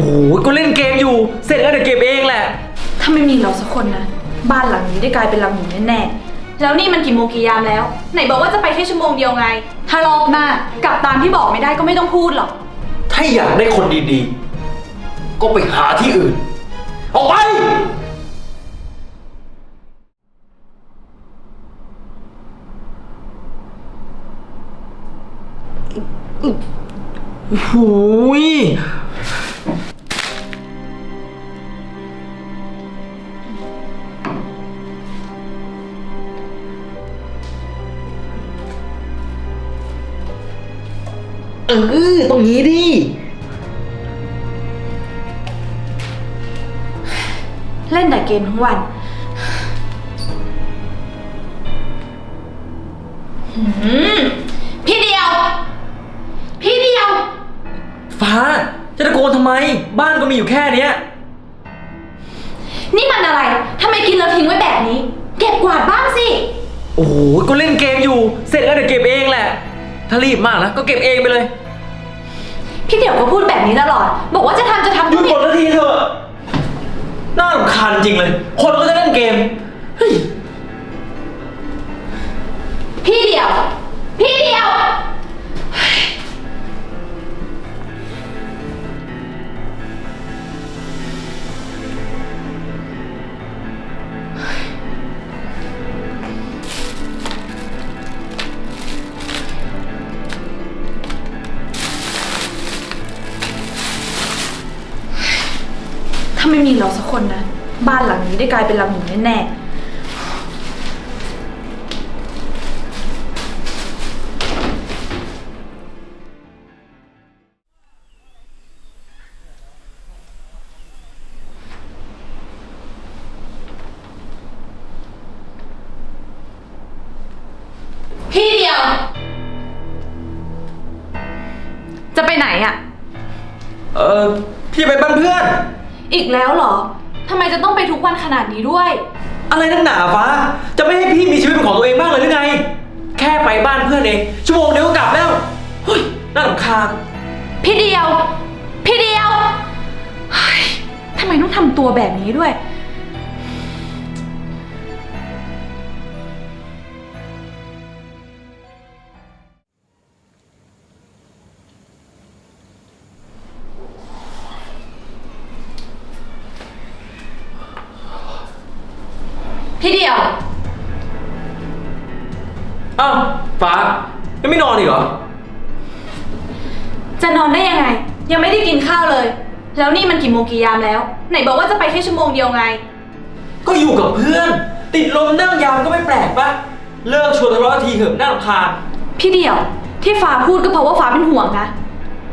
อ้โหก็เล่นเกมอยู่ เสร็จแล้วเดี๋ยวเก็บเองแหละ ถ้าไม่มีเราสักคนนะ บ้านหลังนี้ได้กลายเป็นหลังหมูแน่ๆ แล้วนี่มันกี่โมงกี่ยามแล้ว ไหนบอกว่าจะไปแค่ชั่วโมงเดียวไง ถ้ารอบหน้ากลับตามที่บอกไม่ได้ก็ไม่ต้องพูดหรอก ถ้าอยากได้คนดีๆ ก็ไปหาที่อื่น ออกไปโอ้โหย เออตรงนี้ดิ เล่นแต่เกมทั้งวันหืมพี่เดียว พี่เดียว ฟ้า จะตะโกนทำไม บ้านก็มีอยู่แค่เนี้ย นี่มันอะไร ทำไมกินแล้วทิ้งไว้แบบนี้ เก็บกวาดบ้างสิ โอ้โห ก็เล่นเกมอยู่ เสร็จแล้วเดี๋ยวเก็บเองแหละ ถ้ารีบมากนะ ก็เก็บเองไปเลย พี่เดียวก็พูดแบบนี้ตลอด บอกว่าจะทำจะทำหยุดหมดนาทีเถอะ น่ารำคาญจริงเลย คนก็จะเล่นเกม เฮ้ย ม่มีเราสักคนนะ บ้านหลังนี้ได้กลายเป็นหลังหมูแน่ๆพี่เดียว จะไปไหนอะ เออพี่ไปบ้านเพื่อน อีกแล้วเหรอ ทำไมจะต้องไปทุกวันขนาดนี้ด้วย อะไรนักหนาฟ้า จะไม่ให้พี่มีชีวิตเป็นของตัวเองบ้างเลยหรือไง แค่ไปบ้านเพื่อนเอง ชั่วโมงเดียวก็กลับแล้ว เฮ้ย น่ารำคาญ พี่เดียว พี่เดียวเฮ้ยทำไมต้องทำตัวแบบนี้ด้วย พี่เดียว อ้าวฟ้ายังไม่นอนอีกเหรอ จะนอนได้ยังไง ยังไม่ได้กินข้าวเลย แล้วนี่มันกี่โมงกี่ยามแล้ว ไหนบอกว่าจะไปแค่ชั่วโมงเดียวไง ก็อยู่กับเพื่อน ติดลมนั่งยามก็ไม่แปลกปะเลิกชวนทะเลาะทีเถอะน่ารำคาญพี่เดียว ที่ฟ้าพูดก็เพราะว่าฟ้าเป็นห่วงนะ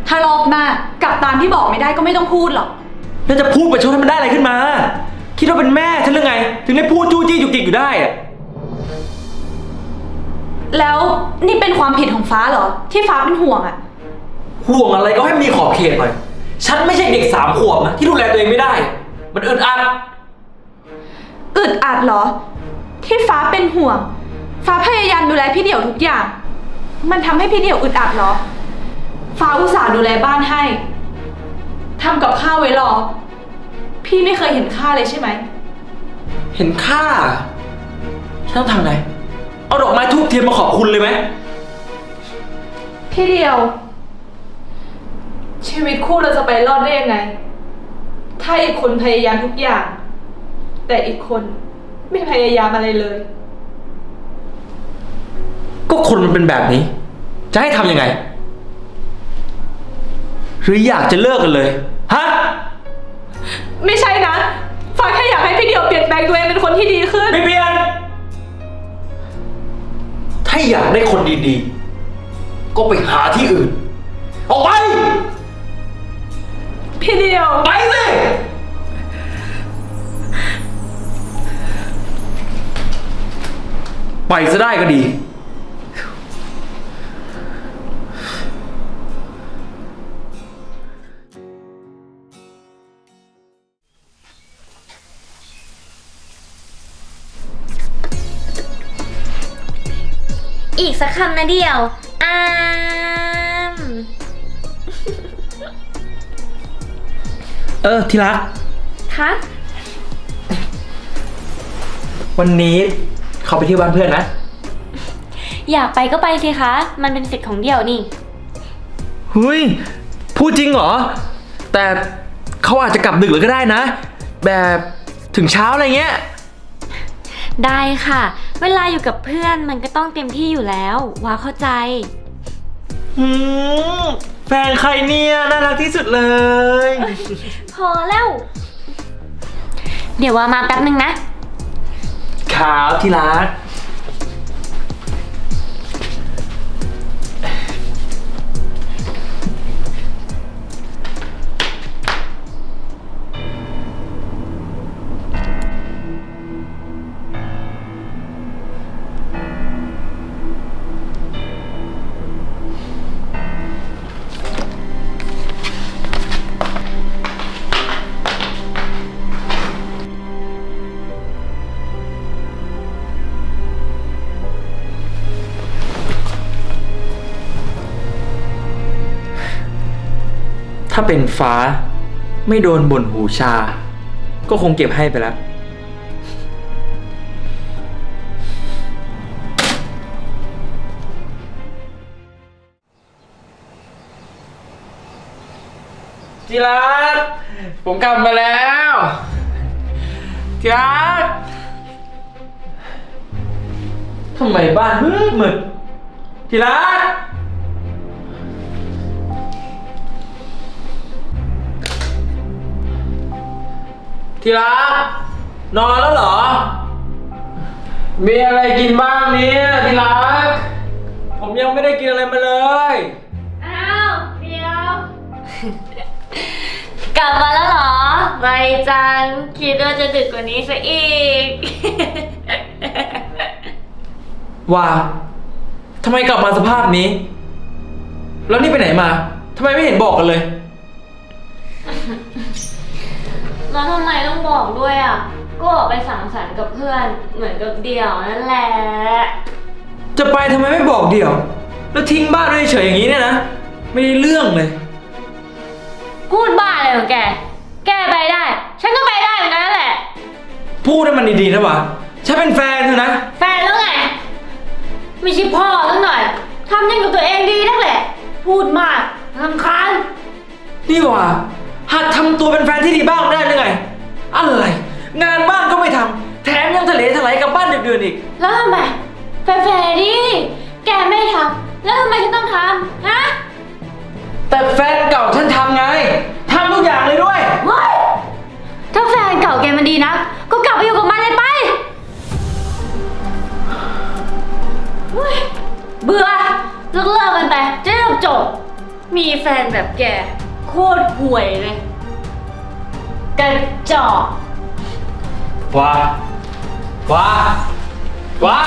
ถ้ารอบหน้ากลับตามที่บอกไม่ได้ก็ไม่ต้องพูดหรอก แล้วจะพูดไปชดให้มันได้อะไรขึ้นมา คิดว่าเป็นแม่ฉันหรือไง ถึงได้พูด จู้จี้จุกจิกอยู่ได้อะแล้วนี่เป็นความผิดของฟ้าเหรอ ที่ฟ้าเป็นห่วงอะห่วงอะไรก็ให้มีขอบเขตหน่อย ฉันไม่ใช่เด็กสามขวบนะที่ดูแลตัวเองไม่ได้ มันอึดอัดอึดอัดเหรอ ที่ฟ้าเป็นห่วง ฟ้าพยายามดูแลพี่เดี่ยวทุกอย่าง มันทำให้พี่เดี่ยวอึดอัดเหรอ ฟ้าอุตส่าห์ดูแลบ้านให้ทำกับข้าวไว้รอ พี่ไม่เคยเห็นค่าเลยใช่ไหม เห็นค่าฉันต้องทำไงเอาดอกไม้ทูบเทียนมาขอบคุณเลยไหม พี่เดียว ชีวิตคู่เราจะไปรอดได้ยังไง ถ้าอีกคนพยายามทุกอย่าง แต่อีกคนไม่พยายามอะไรเลย ก็คนมันเป็นแบบนี้ จะให้ทำยังไง หรืออยากจะเลิกกันเลย ฮะ ไม่ใช่นะ ฟ้าแค่อยากให้พี่เดียวเปลี่ยนแปลงตัวเองเป็นคนที่ดีขึ้น ไม่เปลี่ยน ถ้าอยากได้คนดีๆ ก็ไปหาที่อื่น ออกไป พี่เดียว ไปสิ ไปซะได้ก็ดี อีกสักคำนะเดียวอามเออที่รัก คะวันนี้เขาไปเที่ยวบ้านเพื่อนนะ อยากไปก็ไปสิคะ มันเป็นสิทธิ์ของเดี่ยวนี่ เฮ้ย พูดจริงเหรอ แต่เขาอาจจะกลับดึกเลยก็ได้นะ แบบถึงเช้าอะไรเงี้ย ได้ค่ะ เวลาอยู่กับเพื่อนมันก็ต้องเต็มที่อยู่แล้วว่าเข้าใจ หืมแฟนใครเนี่ยน่ารักที่สุดเลย พอแล้ว เดี๋ยวว่ามาแป๊บนึงนะขาวที่รัก ถ้าเป็นฟ้าไม่โดนบ่นหูชา ก็คงเก็บให้ไปแล้ว จิรักผมกลับมาแล้วจิรักทำไมบ้านมืดมืดจิรัก ที่รักนอนแล้วเหรอ มีอะไรกินบ้างเนี่ยที่รัก ผมยังไม่ได้กินอะไรมาเลย อ้าวเดี๋ยว กลับมาแล้วเหรอไม่จังคิดว่าจะดึกกว่านี้ซะอีก ว่าทำไมกลับมาสภาพนี้ แล้วนี่ไปไหนมาทำไมไม่เห็นบอกกันเลย แล้วทำไมต้องบอกด้วยอะ ก็ออกไปสังสรรค์กับเพื่อน เหมือนกับเดี่ยวนั่นแหละ จะไปทำไมไม่บอกเดี่ยว แล้วทิ้งบ้านไว้เฉยๆอย่างนี้เนี่ยนะ ไม่ได้เรื่องเลย พูดบ้าอะไรของแก แกไปได้ ฉันก็ไปได้เหมือนกันนั่นแหละ พูดให้มันดีๆนะวะฉันเป็นแฟนเธอนะ แฟนแล้วไง ไม่ใช่พ่อตั้งหน่อยทำยังกับตัวเองดีนักแหละ พูดมากรำคาญนี่หว่าหัดทำตัวเป็นแฟนที่ดีบ้างได้ แล้วทำไมแฟนๆดิแกไม่ทำแล้วทำไมฉันต้องทำฮะแต่แฟนเก่าฉันทำไงทำทุกอย่างเลยด้วย เฮ้ยถ้าแฟนเก่าแกมันดีนะ ก็กลับไปอยู่กับมันเลยไปเฮ้ยเบื่อเลิกเลิกกันไปจะได้จบจบมีแฟนแบบแกโคตรห่วยเลยกระจอก ว้าว้า ว้า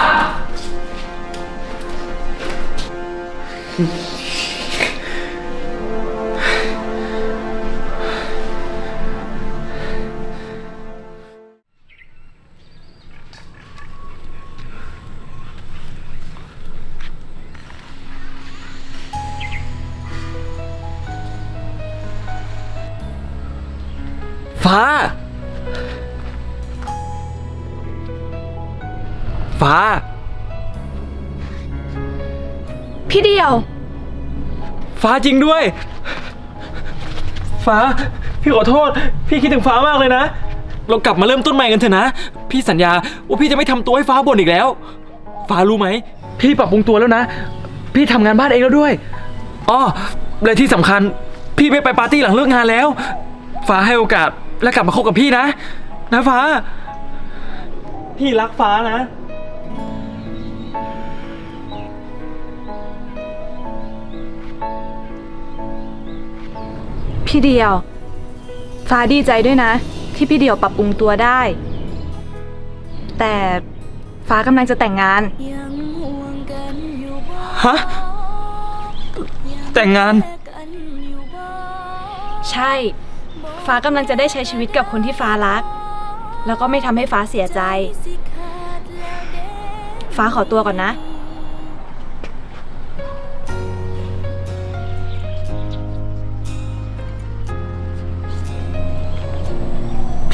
ฟ้ ฟ้า พี่เดียว ฟ้าจริงด้วย ฟ้า พี่ขอโทษ พี่คิดถึงฟ้ามากเลยนะ เรากลับมาเริ่มต้นใหม่กันเถอะนะ พี่สัญญาว่าพี่จะไม่ทำตัวให้ฟ้าบ่นอีกแล้ว ฟ้ารู้ไหม พี่ปรับปรุงตัวแล้วนะ พี่ทำงานบ้านเองแล้วด้วยอ้อและที่สำคัญ พี่ไม่ไปปาร์ตี้หลังเลิกงานแล้ว ฟ้าให้โอกาสและกลับมาคบกับพี่นะ นะฟ้า พี่รักฟ้านะ พี่เดียว ฟ้าดีใจด้วยนะ ที่พี่เดียวปรับปรุงตัวได้ แต่ฟ้ากำลังจะแต่งงานยังห่วงกันอยู่บ่ฮะ แต่งงานแลกันอยู่บ่ใช่ ฟ้ากำลังจะได้ใช้ชีวิตกับคนที่ฟ้ารัก แล้วก็ไม่ทำให้ฟ้าเสียใจสิขาดแล้วเด้ฟ้าขอตัวก่อนนะ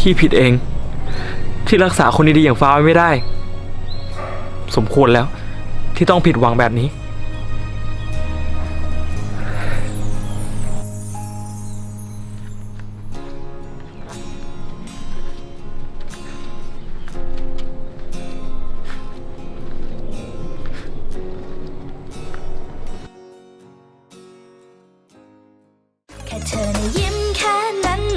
พี่ผิดเอง ที่รักษาคนดีๆอย่างฟ้าไว้ไม่ได้ สมควรแล้วที่ต้องผิดหวังแบบนี้ แค่เธอนะยิ้ม